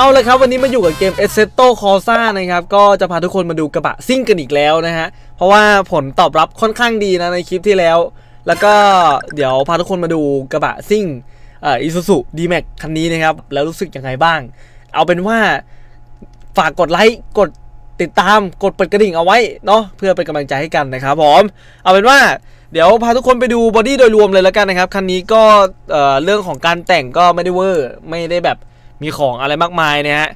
เอาเลยครับวันนี้มาอยู่กับเกม e s s e t o Corsa นะครับก็จะพาทุกคนมาดูกระบะซิ่งกันอีกแล้วนะฮะเพราะว่าผลตอบรับค่อนข้างดีนะในคลิปที่แล้ว แล้วก็เดี๋ยวพาทุกคนมาดูกระบะซิ่งเอ่อ Isuzu D-Max คันนี้นะครับแล้วรู้สึกยังไงบ้าง เอาเป็นว่าฝากกดไลค์กดติดตามกดเปิดกระดิ่งเอาไว้เนาะเพื่อเป็นกำลังใจให้กันนะครับผมเอาเป็นว่าเดี๋ยวพาทุกคนไปดูบอดี้โดยรวมเลยแล้วกันนะครับคันนี้ก็เเรื่องของการแต่งก็ไม่ได้เวอร์ไม่ได้แบบ มีของอะไรมากมายนะฮะ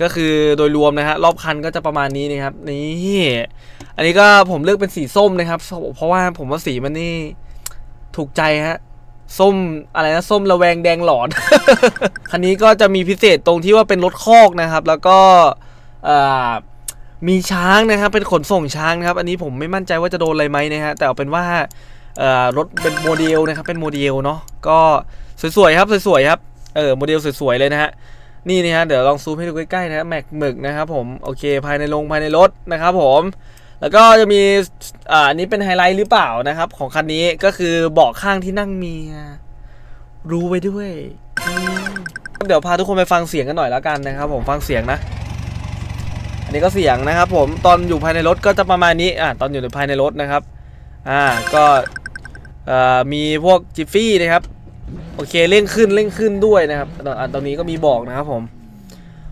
ก็คือโดยรวมนะฮะรอบคันก็จะประมาณนี้นะครับนี่อันนี้ก็ผมเลือกเป็นสีส้มนะครับ เพราะว่าผมว่าสีมันนี่ถูกใจฮะส้มอะไรนะส้มระแวงแดงหลอน คันนี้ก็จะมีพิเศษตรงที่ว่าเป็นรถคอกนะครับ แล้วก็มีช้างนะครับ เป็นขนส่งช้างนะครับ อันนี้ผมไม่มั่นใจว่าจะโดนอะไรไหมนะฮะแต่เอาเป็นว่ารถเป็นโมเดลนะครับ เป็นโมเดลเนาะก็สวยๆครับสวยๆครับ เออโมเดลสวยๆเลยนะฮะนี่นะฮะเดี๋ยวลองซูมให้ดูใกล้ๆนะแม็กหมึกนะครับผมโอเคภายในโรงภายในรถนะครับผมแล้วก็จะมีอ่านี้เป็นไฮไลท์หรือเปล่านะครับ ของคันนี้ก็คือเบาะข้างที่นั่งเมียรู้ไว้ด้วย เดี๋ยวพาทุกคนไปฟังเสียงกันหน่อยแล้วกันนะครับ ผมฟังเสียงนะ อันนี้ก็เสียงนะครับ ผมตอนอยู่ภายในรถก็จะประมาณนี้อ่าตอนอยู่ในภายในรถนะครับอ่าก็อ่อมีพวกจิฟฟี่นะครับ โอเคเร่งขึ้นเร่งขึ้นด้วยนะครับตอนอันตรงนี้ก็มีบอกนะครับผม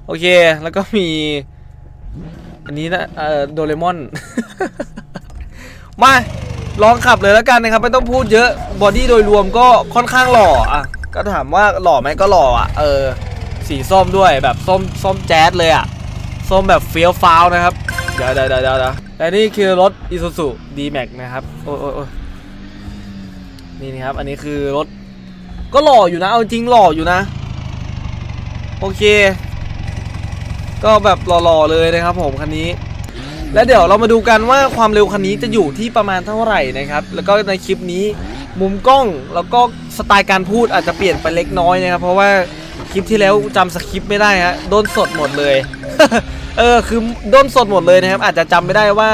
โอเคแล้วก็มี อันนี้นะเอ่อโดเรมอน มาลองขับเลยแล้วกันนะครับ ไม่ต้องพูดเยอะบอดี้โดยรวมก็ค่อนข้างหล่ออะก็ถามว่าหล่อไหมก็หล่ออะเออสีส้มด้วยแบบส้มส้มแจ๊ดเลยอะส้มแบบเฟี้ยวฟ้าวนะครับเดี๋ยวเดี๋ยวเดี๋ยวเดี๋ยวเดี๋ยวและนี่คือรถ Isuzu D-Max นะครับ โอ้โอ้ยโอ้ยนี่นะครับ อันนี้คือรถ ก็หล่ออยู่นะ เอาจริงหล่ออยู่นะ โอเค ก็แบบหล่อๆเลยนะครับผมคันนี้ แล้วเดี๋ยวเรามาดูกันว่าความเร็วคันนี้จะอยู่ที่ประมาณเท่าไหร่นะครับ แล้วก็ในคลิปนี้มุมกล้องแล้วก็สไตล์การพูดอาจจะเปลี่ยนไปเล็กน้อยนะครับ เพราะว่าคลิปที่แล้วจำสคริปต์ไม่ได้ฮะโดนสดหมดเลย เออคือโดนสดหมดเลยนะครับ อาจจะจำไม่ได้ว่า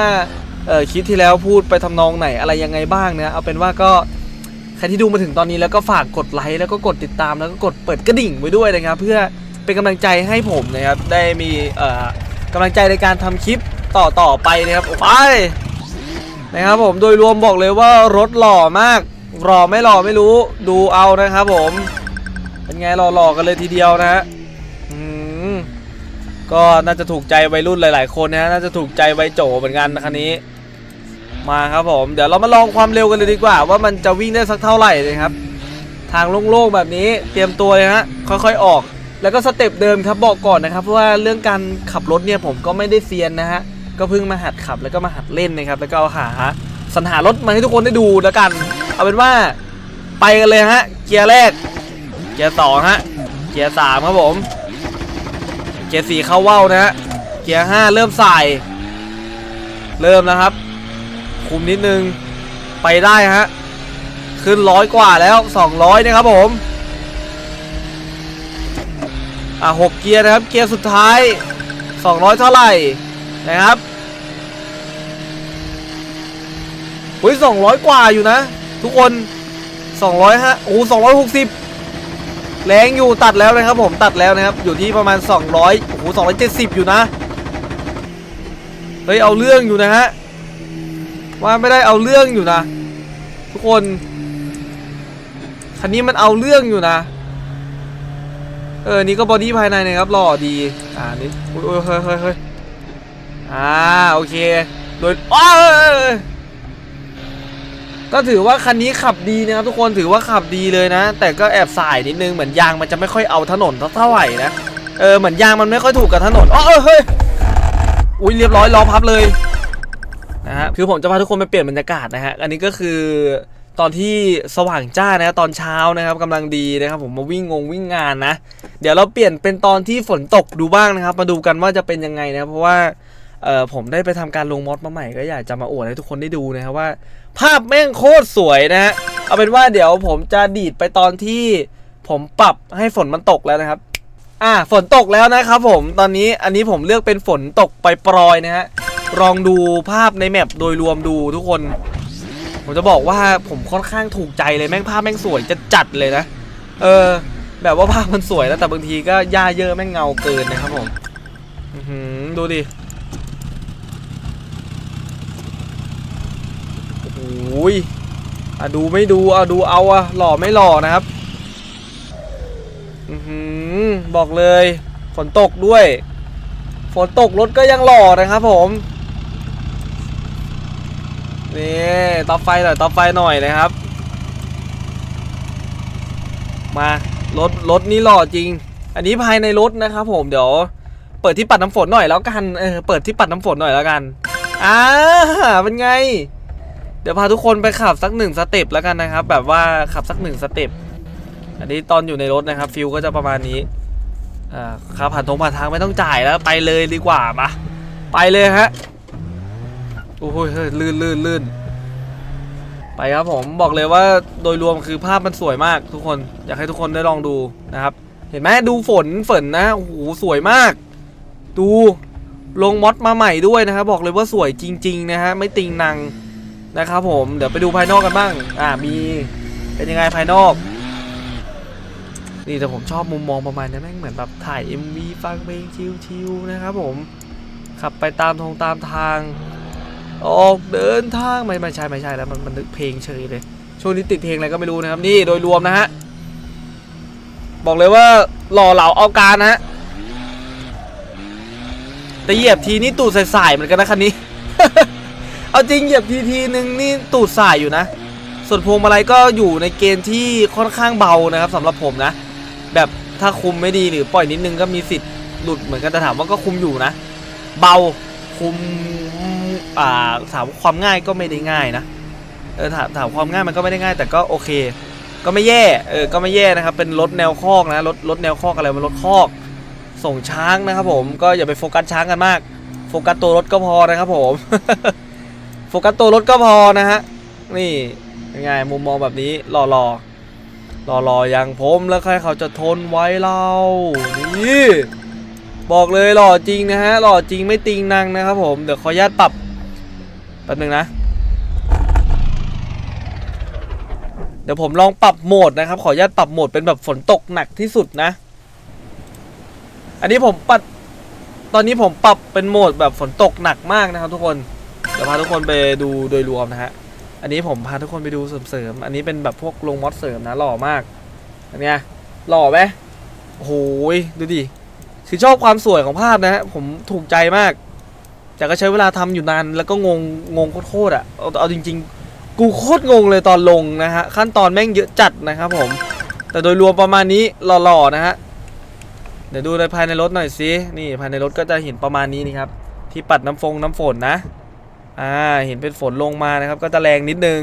เออคลิปที่แล้วพูดไปทำนองไหนอะไรยังไงบ้างนะเอาเป็นว่าก็ ใครที่ดูมาถึงตอนนี้แล้วก็ฝากกดไลค์แล้วก็กดติดตามแล้วก็กดเปิดกระดิ่งไว้ด้วยนะครับ เพื่อเป็นกำลังใจให้ผมนะครับได้มีเอ่อกำลังใจในการทำคลิปต่อต่อไปนะครับไปนะครับผมโดยรวมบอกเลยว่ารถหล่อมากหล่อไม่หล่อไม่รู้ดูเอานะครับผมเป็นไงหล่อๆกันเลยทีเดียวนะฮะอืมก็น่าจะถูกใจวัยรุ่นหลาย ๆ คนนะฮะน่าจะถูกใจวัยโจเหมือนกันนะคันนี้ มาครับผมเดี๋ยวเรามาลองความเร็วกันเลยดีกว่า ว่ามันจะวิ่งได้สักเท่าไหร่เลยครับ ทางโล่งๆแบบนี้เตรียมตัวเลยฮะค่อยๆออก แล้วก็สเต็ปเดิมครับบอกก่อนนะครับเพราะว่าเรื่องการขับรถเนี่ยผมก็ไม่ได้เซียนนะฮะก็เพิ่งมาหัดขับแล้วก็มาหัดเล่นนะครับ แล้วก็เอาหาสรรหารถมาให้ทุกคนได้ดูแล้วกัน เอาเป็นว่าไปกันเลยฮะเกียร์แรก เกียร์สองฮะเกียร์สามครับผม เกียร์สี่เข้าว่าวนะฮะเกียร์ห้าเริ่มใส่เริ่มนะครับ คุมนิดนึงไปได้ฮะ ขึ้นร้อยกว่าแล้วสองร้อยนะครับผม อะหกเกียร์นะครับ เกียร์สุดท้ายสองร้อยเท่าไหร่นะครับอุ้ยสองร้อยกว่าอยู่นะ ทุกคนสองร้อยฮะโอ้สองร้อยหกสิบแรงอยู่ตัดแล้วนะครับผมตัดแล้วนะครับ อยู่ที่ประมาณ 200โอ้โห270 อยู่นะ เฮ้ย เอาเรื่องอยู่นะฮะ ว่าไม่ได้เอาเรื่องอยู่นะ ทุกคน คันนี้มันเอาเรื่องอยู่นะ เออ นี่ก็บอดี้ภายในนะครับหล่อดี อ่า นี่โอ้ยโอ้ยเฮ้ยเฮ้ยเฮ้ยอ่า โอเค โดยอ้าก็ถือว่าคันนี้ขับดีนะครับทุกคนถือว่าขับดีเลยนะ แต่ก็แอบสายนิดนึงเหมือนยางมันจะไม่ค่อยเอาถนนเท่าไหร่นะ เออ เหมือนยางมันไม่ค่อยถูกกับถนนอ๋อเออเฮ้ย อุ้ยเรียบร้อยล้อพับเลย นะฮะคือผมจะพาทุกคนไปเปลี่ยนบรรยากาศนะฮะอันนี้ก็คือตอนที่สว่างจ้านะตอนเช้านะครับกำลังดีนะครับผมมาวิ่งงงวิ่งงานนะ เดี๋ยวเราเปลี่ยนเป็นตอนที่ฝนตกดูบ้างนะครับ มาดูกันว่าจะเป็นยังไงนะเพราะว่าเออผมได้ไปทำการลงมอดมาใหม่ก็อยากจะมาอวดให้ทุกคนได้ดูนะครับว่า ภาพแม่งโคตรสวยนะฮะเอาเป็นว่าเดี๋ยวผมจะดีดไปตอนที่ผมปรับให้ฝนมันตกแล้วนะครับ อ่าฝนตกแล้วนะครับผมตอนนี้อันนี้ผมเลือกเป็นฝนตกไปปรอยนะฮะ ลองดูภาพในแมปโดยรวมดูทุกคน ผมจะบอกว่าผมค่อนข้างถูกใจเลยแม่งภาพแม่งสวยจะจัดเลยนะ เออ แบบว่าภาพมันสวยแล้วแต่บางทีก็หญ้าเยอะแม่งเงาเกินนะครับผมอือหือดูดิโอ้ยอะดูไม่ดูอะดูเอาอะหล่อไม่หล่อนะครับอือหือบอกเลยฝนตกด้วย ฝนตกรถก็ยังหล่อนะครับผม นี่ต่อไฟหน่อยต่อไฟหน่อยนะครับ มารถรถนี่หล่อจริง อันนี้ภายในรถนะครับ ผมเดี๋ยว เปิดที่ปัดน้ำฝนหน่อยแล้วกันเออเปิดที่ปัดน้ำฝนหน่อยแล้วกันอ่าเป็นไง เดี๋ยวพาทุกคนไปขับสักหนึ่งสเต็ปแล้วกันนะครับ แบบว่าขับสักหนึ่งสเต็ปอันนี้ตอนอยู่ในรถนะครับฟิลก็จะประมาณนี้อ่าค่าผ่านทงผ่านทางไม่ต้องจ่ายแล้วไปเลยดีกว่ามาไปเลยฮะ โอ้ยเฮ้ยลื่นลื่นลื่นไปครับผมบอกเลยว่าโดยรวมคือภาพมันสวยมากทุกคนอยากให้ทุกคนได้ลองดูนะครับ เห็นไหมดูฝนฝนนะโอ้โหสวยมาก ดูลงมอดมาใหม่ด้วยนะครับ บอกเลยว่าสวยจริง ๆ นะฮะไม่ติงนังนะครับผมเดี๋ยวไปดูภายนอกกันบ้าง อ่ามีเป็นยังไงภายนอก นี่แต่ผมชอบมุมมองประมาณนี้แม่งเหมือนแบบถ่าย MV ฟังเพลงชิลๆนะครับผมขับไปตามทงตามทาง ออกเดินทางไม่ไม่ใช่ไม่ใช่แล้วมันมันนึกเพลงเฉยเลยช่วงนี้ติดเพลงอะไรก็ไม่รู้นะครับ นี่โดยรวมนะฮะบอกเลยว่าหล่อเหลาเอาการนะฮะแต่เหยียบทีนี่ตูดใส่ๆเหมือนกันนะคันนี้ เอาจริงเหยียบทีทีหนึ่งนี่ตูดสายอยู่นะ ส่วนพวงมาลัยก็อยู่ในเกณฑ์ที่ค่อนข้างเบานะครับสำหรับผมนะ แบบถ้าคุมไม่ดีหรือปล่อยนิดนึงก็มีสิทธิ์หลุดเหมือนกันแต่ถามว่าก็คุมอยู่นะ เบาคุม อ่าถามความง่ายก็ไม่ได้ง่ายนะเออถามถามความง่ายมันก็ไม่ได้ง่าย แต่ก็โอเค ก็ไม่แย่เออก็ไม่แย่นะครับ เป็นรถแนวคอกนะรถรถแนวคอกอะไรมันรถคอก ส่งช้างนะครับ ผมก็อย่าไปโฟกัสช้างกันมาก โฟกัสตัวรถก็พอนะครับ ผม โฟกัสตัวรถก็พอนะฮะนี่ยังไงมุมมองแบบนี้รอรอรอรออย่างผมแล้วใครเขาจะทนไว้เรานี่บอกเลยหล่อจริงนะฮะหล่อจริงไม่ติงนังนะครับผมเดี๋ยวขออนุญาตปรับ แป๊บนึงนะ เดี๋ยวผมลองปรับโหมดนะครับ ขออนุญาตปรับโหมดเป็นแบบฝนตกหนักที่สุดนะ อันนี้ผมปรับตอนนี้ผมปรับเป็นโหมดแบบฝนตกหนักมากนะครับ ทุกคน เดี๋ยวพาทุกคนไปดูโดยรวมนะฮะ อันนี้ผมพาทุกคนไปดูเสริมๆ อันนี้เป็นแบบพวกลงมอดเสริมนะหล่อมาก อันเนี้ยหล่อไหมโอ้โหยดูดิ คือชอบความสวยของภาพนะฮะ ผมถูกใจมาก แต่ก็ใช้เวลาทำอยู่นานแล้วก็งงงงโคตรอะเอาเอาจริง ๆ กูโคตรงงเลยตอนลงนะฮะขั้นตอนแม่งเยอะจัดนะครับผม แต่โดยรวมประมาณนี้หล่อๆนะฮะเดี๋ยวดูในภายในรถหน่อยสินี่ภายในรถก็จะเห็นประมาณนี้นี่ครับที่ปัดน้ำฟงน้ำฝนนะอ่าเห็นเป็นฝนลงมานะครับ ก็จะแรงนิดนึง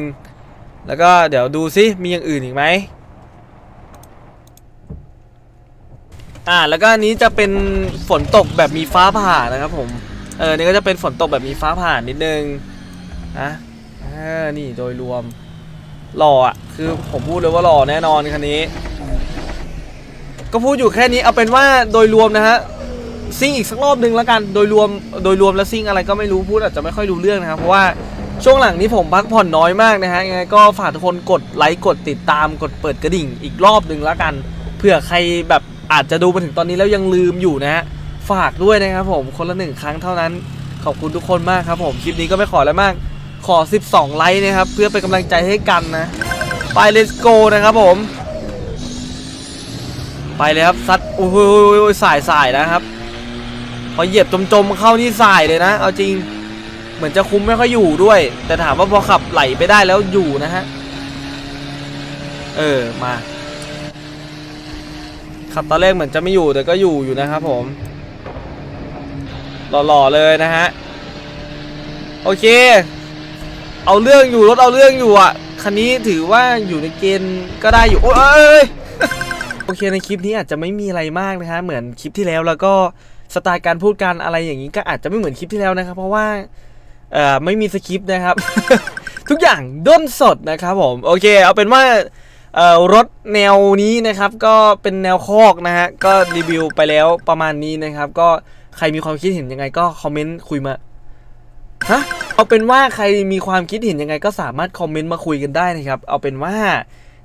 แล้วก็เดี๋ยวดูซิมีอย่างอื่นอีกไหมอ่าแล้วก็อันนี้จะเป็นฝนตกแบบมีฟ้าผ่านะครับผม ออนี่ก็จะเป็นฝนตกแบบมีฟ้าผ่านนิดนึงนะเอ่านี่โดยรวมหล่ออะคือผมพูดเลยว่าหล่อแน่นอนคันนี้ ก็พูดอยู่แค่นี้เอาเป็นว่าโดยรวมนะฮะซิ่งอีกสักรอบหนึ่งแล้วกันโดยรวมโดยรวมแล้วซิ่งอะไรก็ไม่รู้พูดอาจจะไม่ค่อยรู้เรื่องนะครับเพราะว่าช่วงหลังนี้ผมพักผ่อนน้อยมากนะฮะยังไงก็ฝากทุกคนกดไลค์กดติดตามกดเปิดกระดิ่งอีกรอบหนึ่งแล้วกันเผื่อใครแบบอาจจะดูมาถึงตอนนี้แล้วยังลืมอยู่นะฮะ ฝากด้วยนะครับผมคนละหนึ่งครั้งเท่านั้น ขอบคุณทุกคนมากครับผมคลิปนี้ก็ไม่ขออะไรมาก ขอ 12 ไลค์นะครับ เพื่อเป็นกำลังใจให้กันนะ ไป let's go นะครับผม ไปเลยครับซัดโอ้โหสายสายนะครับ พอเหยียบจมๆเข้านี่สายเลยนะ เอาจริงเหมือนจะคุ้มไม่ค่อยอยู่ด้วย แต่ถามว่าพอขับไหลไปได้แล้วอยู่นะฮะเออมาขับตอนแรกเหมือนจะไม่อยู่แต่ก็อยู่อยู่นะครับผม หล่อๆเลยนะฮะ โอเค เอาเรื่องอยู่รถเอาเรื่องอยู่อะ คันนี้ถือว่าอยู่ในเกณฑ์ก็ได้อยู่ โอ้ยโอเคในคลิปนี้อาจจะไม่มีอะไรมากนะฮะ เหมือนคลิปที่แล้วแล้วก็สไตล์การพูดการอะไรอย่างนี้ก็อาจจะไม่เหมือนคลิปที่แล้วนะครับ เพราะว่าเอ่อไม่มีสคริปต์นะครับ ทุกอย่างด้นสดนะครับผม โอเค เอาเป็นว่าเอ่อรถแนวนี้นะครับ ก็เป็นแนวคอกนะฮะ ก็รีวิวไปแล้วประมาณนี้นะครับ ก็ ใครมีความคิดเห็นยังไงก็คอมเมนต์คุยมาฮะเอาเป็นว่าใครมีความคิดเห็นยังไงก็สามารถคอมเมนต์มาคุยกันได้นะครับ เอาเป็นว่า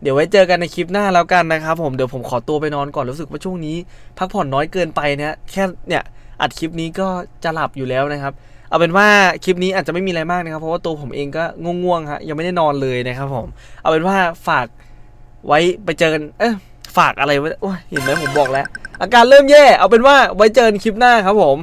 เดี๋ยวไว้เจอกันในคลิปหน้าแล้วกันนะครับ ผมเดี๋ยวผมขอตัวไปนอนก่อนรู้สึกว่าช่วงนี้ พักผ่อนน้อยเกินไปนะแค่เนี่ยอัดคลิปนี้ก็จะหลับอยู่แล้วนะครับ เอาเป็นว่าคลิปนี้อาจจะไม่มีอะไรมากนะครับ เพราะว่าตัวผมเองก็ง่วงๆฮะยังไม่ได้นอนเลยนะครับผมเอาเป็นว่าฝากไว้ไปเจอกันเอ๊ะฝากอะไรไว้เห็นไหมผมบอกแล้ว อาการเริ่มแย่เอาเป็นว่าไว้เจอกันคลิปหน้าครับผม